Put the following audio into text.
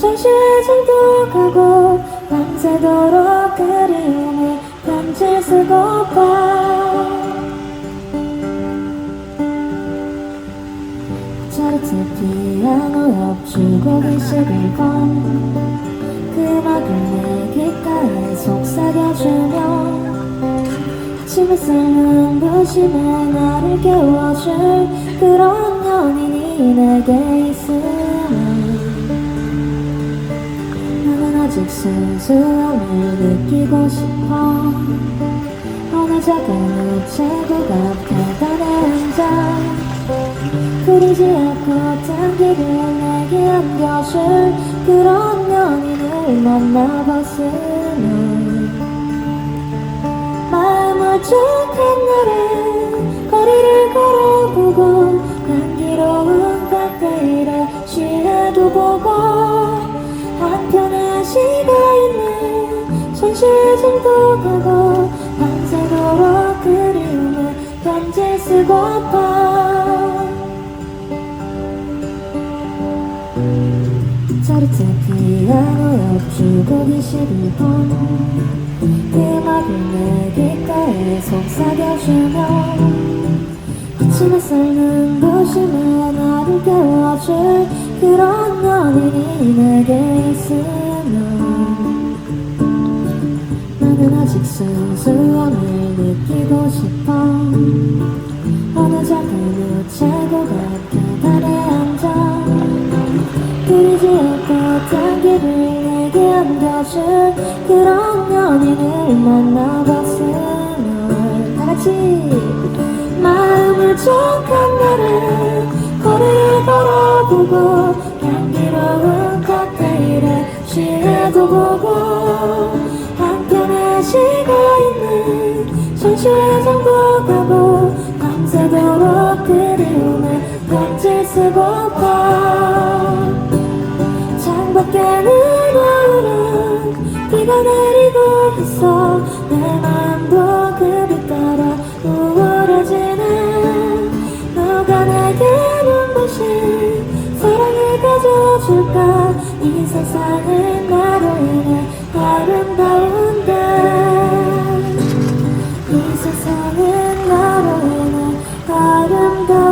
현실정도 가고 밤새도록 그리움을 편지 쓰고파. 차르트 피아노 옆 주곡이 11번 그 음악을 내 귓가에 속삭여주며 침을 삶는 도심에 나를 깨워줄 그런 연인이 내게 있으면 나는 아직 순수함을 느끼고 싶어 어느 작은 우체국 앞 계단에 앉아 그리지 않고 당기를 내게 안겨줄 그런 연인을 만나봤으면. 마음을 쩍한 날에 있는 현실정도 가고 밤새도록 그리움을 편지 쓰고파. 차르트 피아노 옆 주곡이 11번 그 음악을 내 귓가에 속삭여주며 아침에 삶은 도심에 나를 깨워줄 그런 연인이 내게 있으면 아직 순수함을 느끼고 싶어 어느 작은 우체국 앞 계단에 앉아 그리지 않고 단계를 내게 안겨줄 그런 연인을 만나봤으면 다같이 마음을 쩍한 날에 거리를 걸어보고 시가 있는 현실정도 가고 밤새도록 그리움을 편지 쓰고파. 창밖에는 오늘은 비가 내리고 있어 내 마음도 그빛 따라 우울해지네. 누가 내게 눈부신 사랑을 가져줄까? 이 세상은 나로 인해 인해 아름다운데